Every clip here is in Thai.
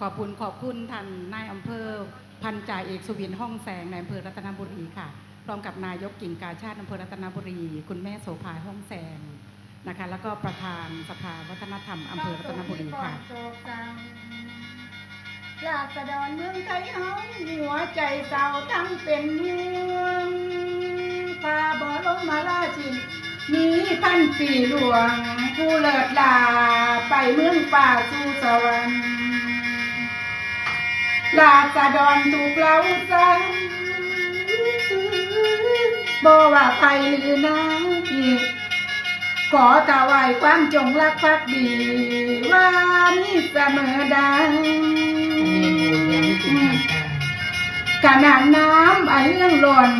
ขอบคุณขอบคุณท่านนายอำเภอ พันจ่าเอกสุวินห้องแสงในอำเภอรัตนบุรีค่ะพร้อมกับนายกกิ่งกาชาติอำเภอรัตนบุรี คุณแม่โสภาห้องแสงนะคะ แล้วก็ประธานสภาวัฒนธรรมอำเภอรัตนบุรีค่ะลาษฎรเมืองไทยเฮาหัวใจเศร้าทั้งเป็นเมืองป่าบ่ลงมาลาชินมีพันปีหลวง ผู้เลิศลาไปเมืองป่าสู่สวรรค์ ลาษฎรถูกเราสั่งบ่ว่าใครหรือนางอีขอถวายความจงรักภักดีว่ามีเสมอดังขนาดน้ำไอเรื่องหล่น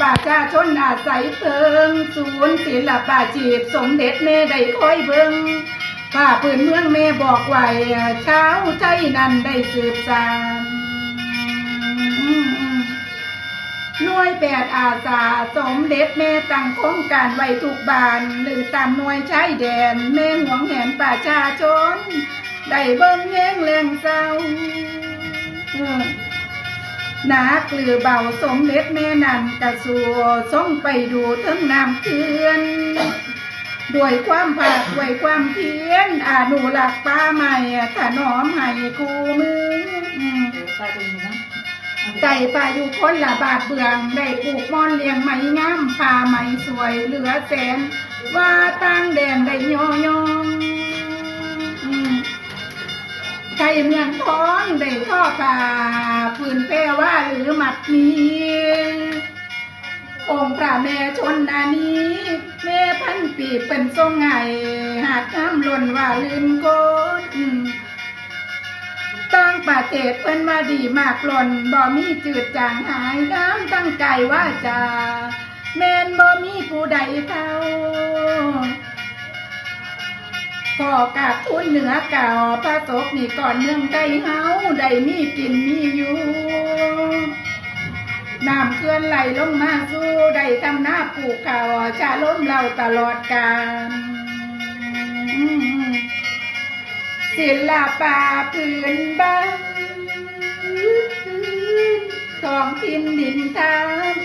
ประชาชนอาศัยเพิง ศูนย์ศิลปาจีบสมเด็จแม่ได้คอยเบิงป้าปืนเมืองแม่บอกไว้เช้าใจนั้นได้สืบสาน หน่วยแปดอาสาสมเด็จแม่ตั้งโครงการไว้ทุกบาน หรือตามหน่วยชายแดน แม่หวงแหนประชาชน ได้เบิ่งแย่งแรงเศร้าหนาเกลือเบาสมเด็จแม่นันกระสัวส่งไปดูทั้งน้ำเคือนด้วยความภาคด้วยความเพียรอาหนุรักป่าใหม่ถนอมให้กูมือ ไก่ป่าอยู่คนละบาทเบือง ได้ปลูกม่อนเลี้ยงไหมงามผ้าไหมสวยเหลือแสน ว่าตั้งแดนได้ยอยองไก่เมืองท้องได้ท่อผ่าพื้นแปรว่าหรือหมัดมีองค์พระแม่ชนนานี้แม่พันปีเป็นทรงไงหากน้ำหล่นว่าลืมโกนตั้งประ เทศเพิ่นมาดีมากหล่นบ่มีจืดจางหายน้ำตั้งไก่ว่าจะแม่นบ่มีผู้ใดเท่าก็กราบทุนเหนือเก่าพระศพนี่ก่อนเมืองไกลเฮาได้มีกินมีอยู่น้ำเคลื่อนไหลลงมาสู่ได้ทำหน้าปลูกข้าวชาล้มเราตลอดกาล ศิลปะพื้นบ้านท้องถิ่นดินทาม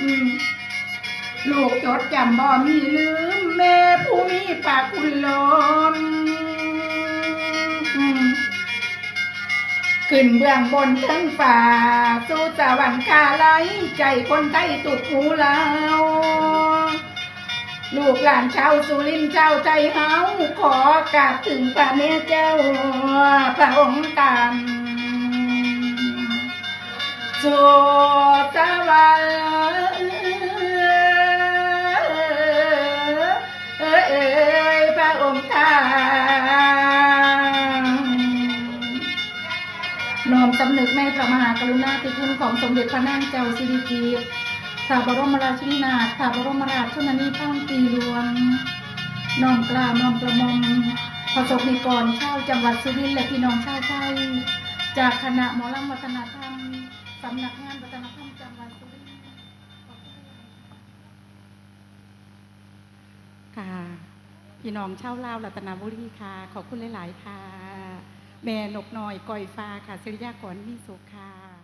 ลูกจดจำบ่มีลืม แม่ผู้มีปากคุณลม ขึ้นเบื้องบนทั้งฝ่า สู่สวรรค์คาไหลใจคนไทยตุกหูเรา ลูกหลานชาวสุรินทร์ชาวไทยเฮาขอกราบถึงพระเนตรเจ้าพระองค์ตามสู่สวรรค์เอ้ยพระองค์ทานน้อมสำนึกในพระมหากรุณาธิคุณของสมเด็จพระนางเจ้าสิริกิติ์ พระบรมราชินีนาถพระบรมราชชนนีพังปีหลวงน้อมกล้าวน้อมกระหม่อมประสบนิกรชาวจังหวัดสุรินทร์และพี่น้องชาวไทยจากคณะหมอลำวัฒนธรรมสำนักงานวัฒนธรรมจังหวัดสุรินทร์ค่ะพี่น้องชาวลาวรัตนบุรีค่ะ ขอบคุณหลาย ๆ ค่ะ แม่นกน้อยก้อยฟ้าค่ะศิริยากรมีสุขค่ะ